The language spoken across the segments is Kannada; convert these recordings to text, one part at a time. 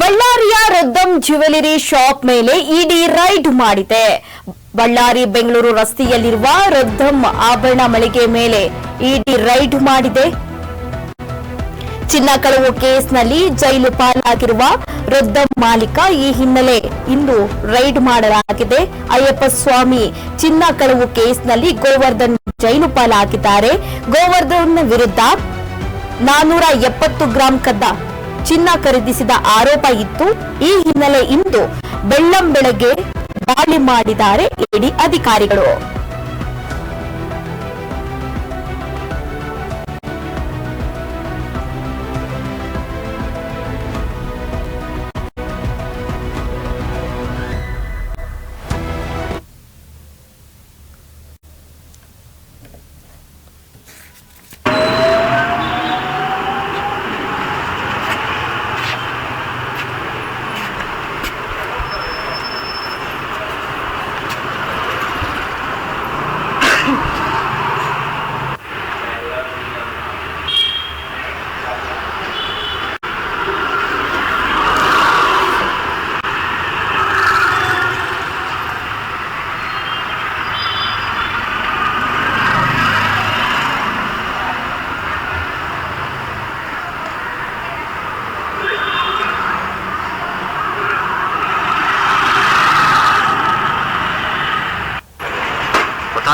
ಬಳ್ಳಾರಿಯ ರದ್ದಂ ಜ್ಯುವೆಲರಿ ಶಾಪ್ ಮೇಲೆ ಇಡಿ ರೈಡ್ ಮಾಡಿದೆ. ಬಳ್ಳಾರಿ ಬೆಂಗಳೂರು ರಸ್ತೆಯಲ್ಲಿರುವ ರದ್ದಂ ಆಭರಣ ಮಳಿಗೆ ಮೇಲೆ ಇಡಿ ರೈಡ್ ಮಾಡಿದೆ. ಚಿನ್ನ ಕಳವು ಕೇಸ್ನಲ್ಲಿ ಜೈಲು ಪಾಲಾಗಿರುವ ರದ್ದಂ ಮಾಲೀಕ ಈ ಹಿನ್ನೆಲೆ ಇಂದು ರೈಡ್ ಮಾಡಲಾಗಿದೆ. ಅಯ್ಯಪ್ಪ ಸ್ವಾಮಿ ಚಿನ್ನ ಕಳವು ಕೇಸ್ನಲ್ಲಿ ಗೋವರ್ಧನ್ ಜೈಲು ಪಾಲಾಗಿದ್ದಾರೆ. ಗೋವರ್ಧನ್ ವಿರುದ್ಧ ನಾನೂರ ಎಪ್ಪತ್ತು ಗ್ರಾಂ ಕದ್ದ ಚಿನ್ನ ಖರೀದಿಸಿದ ಆರೋಪ ಇತ್ತು. ಈ ಹಿನ್ನೆಲೆ ಇಂದು ಬೆಳ್ಳಂ ಬೆಳಗ್ಗೆ ದಾಳಿ ಮಾಡಿದ್ದಾರೆ ಇಡಿ ಅಧಿಕಾರಿಗಳು.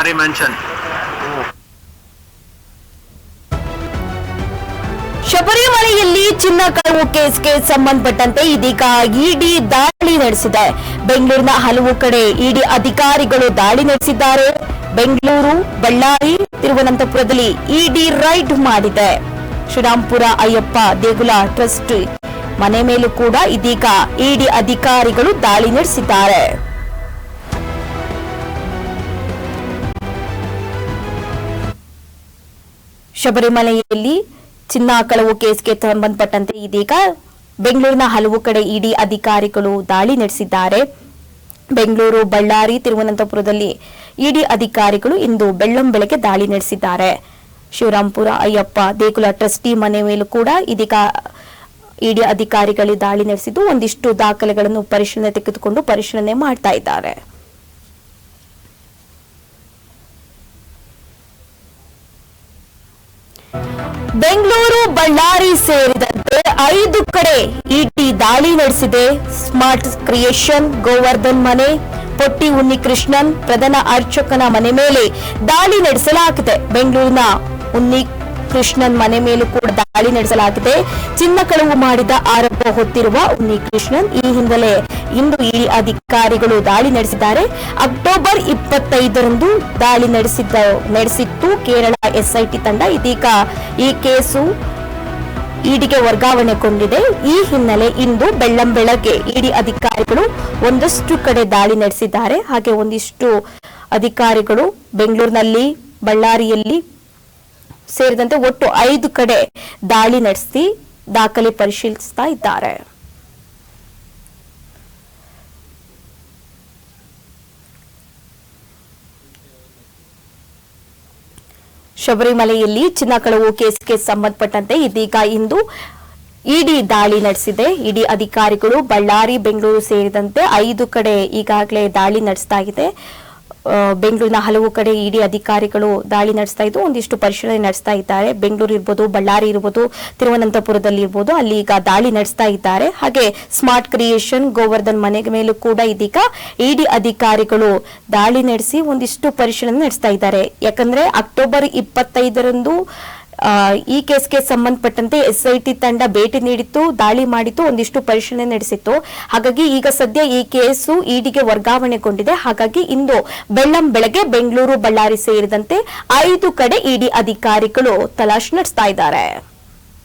Kothari Mansion. ಶಬರಿಮಲೆಯಲ್ಲಿ ಚಿನ್ನ ಕಳವು ಕೇಸ್ಗೆ ಸಂಬಂಧಪಟ್ಟಂತೆ ಇದೀಗ ಇಡಿ ದಾಳಿ ನಡೆಸಿದೆ. ಬೆಂಗಳೂರಿನ ಹಲವು ಕಡೆ ಇಡಿ ಅಧಿಕಾರಿಗಳು ದಾಳಿ ನಡೆಸಿದ್ದಾರೆ. ಬೆಂಗಳೂರು, ಬಳ್ಳಾರಿ, ತಿರುವನಂತಪುರದಲ್ಲಿ ಇಡಿ ರೈಡ್ ಮಾಡಿದೆ. ಶ್ರೀರಾಮ್ಪುರ ಅಯ್ಯಪ್ಪ, ದೇಗುಲ ಟ್ರಸ್ಟ್ ಮನೆ ಮೇಲೂ ಕೂಡ ಇದೀಗ ಇಡಿ ಅಧಿಕಾರಿಗಳು ದಾಳಿ ನಡೆಸಿದ್ದಾರೆ. ಶಬರಿಮಲೆಯಲ್ಲಿ ಚಿನ್ನ ಕಳವು ಕೇಸ್ಗೆ ಸಂಬಂಧಪಟ್ಟಂತೆ ಇದೀಗ ಬೆಂಗಳೂರಿನ ಹಲವು ಕಡೆ ಇಡಿ ಅಧಿಕಾರಿಗಳು ದಾಳಿ ನಡೆಸಿದ್ದಾರೆ. ಬೆಂಗಳೂರು, ಬಳ್ಳಾರಿ, ತಿರುವನಂತಪುರದಲ್ಲಿ ಇಡಿ ಅಧಿಕಾರಿಗಳು ಇಂದು ಬೆಳ್ಳಂ ಬೆಳಗ್ಗೆ ದಾಳಿ ನಡೆಸಿದ್ದಾರೆ. ಶಿವರಾಂಪುರ, ಅಯ್ಯಪ್ಪ, ದೇಗುಲ ಟ್ರಸ್ಟಿ ಮನೆ ಮೇಲೂ ಕೂಡ ಇದೀಗ ಇಡಿ ಅಧಿಕಾರಿಗಳು ದಾಳಿ ನಡೆಸಿದ್ದು, ಒಂದಿಷ್ಟು ದಾಖಲೆಗಳನ್ನು ಪರಿಶೀಲನೆ ತೆಗೆದುಕೊಂಡು ಪರಿಶೀಲನೆ ಮಾಡ್ತಾ ಇದ್ದಾರೆ. ಬೆಂಗಳೂರು, ಬಳ್ಳಾರಿ ಸೇರಿದಂತೆ ಐದು ಕಡೆ ಇಟಿ ದಾಳಿ ನಡೆಸಿದೆ. ಸ್ಮಾರ್ಟ್ ಕ್ರಿಯೇಷನ್, ಗೋವರ್ಧನ್ ಮನೆ, ಪೊಟ್ಟಿ ಉನ್ನಿಕೃಷ್ಣನ್, ಪ್ರಧಾನ ಅರ್ಚಕನ ಮನೆ ಮೇಲೆ ದಾಳಿ ನಡೆಸಲಾಗಿದೆ. ಬೆಂಗಳೂರಿನ ಉನ್ನಿ ಕೃಷ್ಣನ್ ಮನೆ ಮೇಲೂ ಕೂಡ ದಾಳಿ ನಡೆಸಲಾಗಿದೆ. ಚಿನ್ನ ಕಳವು ಮಾಡಿದ ಆರೋಪ ಹೊತ್ತಿರುವ ಉನ್ನಿ ಕೃಷ್ಣನ್ ಈ ಹಿನ್ನೆಲೆ ಇಂದು ಇಡಿ ಅಧಿಕಾರಿಗಳು ದಾಳಿ ನಡೆಸಿದ್ದಾರೆ. ಅಕ್ಟೋಬರ್ ಇಪ್ಪತ್ತೈದರಂದು ದಾಳಿ ನಡೆಸಿದ್ದ, ನಡೆಸಿತ್ತು ಕೇರಳ ಎಸ್ಐಟಿ ತಂಡ. ಇದೀಗ ಈ ಕೇಸು ಇಡಿಗೆ ವರ್ಗಾವಣೆಗೊಂಡಿದೆ ಈ ಹಿನ್ನೆಲೆ ಇಂದು ಬೆಳ್ಳಂ ಬೆಳಗ್ಗೆ ಇಡಿ ಅಧಿಕಾರಿಗಳು ಒಂದಷ್ಟು ಕಡೆ ದಾಳಿ ನಡೆಸಿದ್ದಾರೆ. ಹಾಗೆ ಒಂದಿಷ್ಟು ಅಧಿಕಾರಿಗಳು ಬೆಂಗಳೂರಿನಲ್ಲಿ, ಬಳ್ಳಾರಿಯಲ್ಲಿ ಸೇರಿದಂತೆ ಒಟ್ಟು ಐದು ಕಡೆ ದಾಳಿ ನಡೆಸಿ ದಾಖಲೆ ಪರಿಶೀಲಿಸ್ತಾ ಇದ್ದಾರೆ. ಶಬರಿಮಲೆಯಲ್ಲಿ ಚಿನ್ನ ಕಳವು ಕೇಸ್ಗೆ ಸಂಬಂಧಪಟ್ಟಂತೆ ಇದೀಗ ಇಂದು ಇಡಿ ದಾಳಿ ನಡೆಸಿದೆ. ಇಡಿ ಅಧಿಕಾರಿಗಳು ಬಳ್ಳಾರಿ, ಬೆಂಗಳೂರು ಸೇರಿದಂತೆ ಐದು ಕಡೆ ಈಗಾಗಲೇ ದಾಳಿ ನಡೆಸ್ತಾ ಬೆಂಗಳೂರಿನ ಹಲವು ಕಡೆ ಇಡಿ ಅಧಿಕಾರಿಗಳು ದಾಳಿ ನಡೆಸ್ತಾ ಇದ್ದು, ಒಂದಿಷ್ಟು ಪರಿಶೀಲನೆ ನಡೆಸ್ತಾ ಇದ್ದಾರೆ. ಬೆಂಗಳೂರು ಇರ್ಬೋದು, ಬಳ್ಳಾರಿ ಇರ್ಬೋದು, ತಿರುವನಂತಪುರದಲ್ಲಿ ಇರ್ಬೋದು, ಅಲ್ಲಿ ಈಗ ದಾಳಿ ನಡೆಸ್ತಾ ಇದ್ದಾರೆ. ಹಾಗೆ ಸ್ಮಾರ್ಟ್ ಕ್ರಿಯೇಷನ್, ಗೋವರ್ಧನ್ ಮನೆ ಮೇಲೂ ಕೂಡ ಇದೀಗ ಇಡಿ ಅಧಿಕಾರಿಗಳು ದಾಳಿ ನಡೆಸಿ ಒಂದಿಷ್ಟು ಪರಿಶೀಲನೆ ನಡೆಸ್ತಾ ಇದ್ದಾರೆ. ಯಾಕಂದ್ರೆ ಅಕ್ಟೋಬರ್ ಇಪ್ಪತ್ತೈದರಂದು ಈ ಕೇಸ್ಗೆ ಸಂಬಂಧಪಟ್ಟಂತೆ ಎಸ್ಐಟಿ ತಂಡ ಭೇಟಿ ನೀಡಿತ್ತು, ದಾಳಿ ಮಾಡಿತ್ತು, ಒಂದಿಷ್ಟು ಪರಿಶೀಲನೆ ನಡೆಸಿತ್ತು. ಹಾಗಾಗಿ ಈಗ ಸದ್ಯ ಈ ಕೇಸು ಇಡಿಗೆ ವರ್ಗಾವಣೆಗೊಂಡಿದೆ. ಹಾಗಾಗಿ ಇಂದು ಬೆಳ್ಳಂ ಬೆಳಗ್ಗೆ ಬೆಂಗಳೂರು ಬಳ್ಳಾರಿ ಸೇರಿದಂತೆ ಐದು ಕಡೆ ಇಡಿ ಅಧಿಕಾರಿಗಳು ತಲಾಶ್ ನಡೆಸ್ತಾ ಇದ್ದಾರೆ.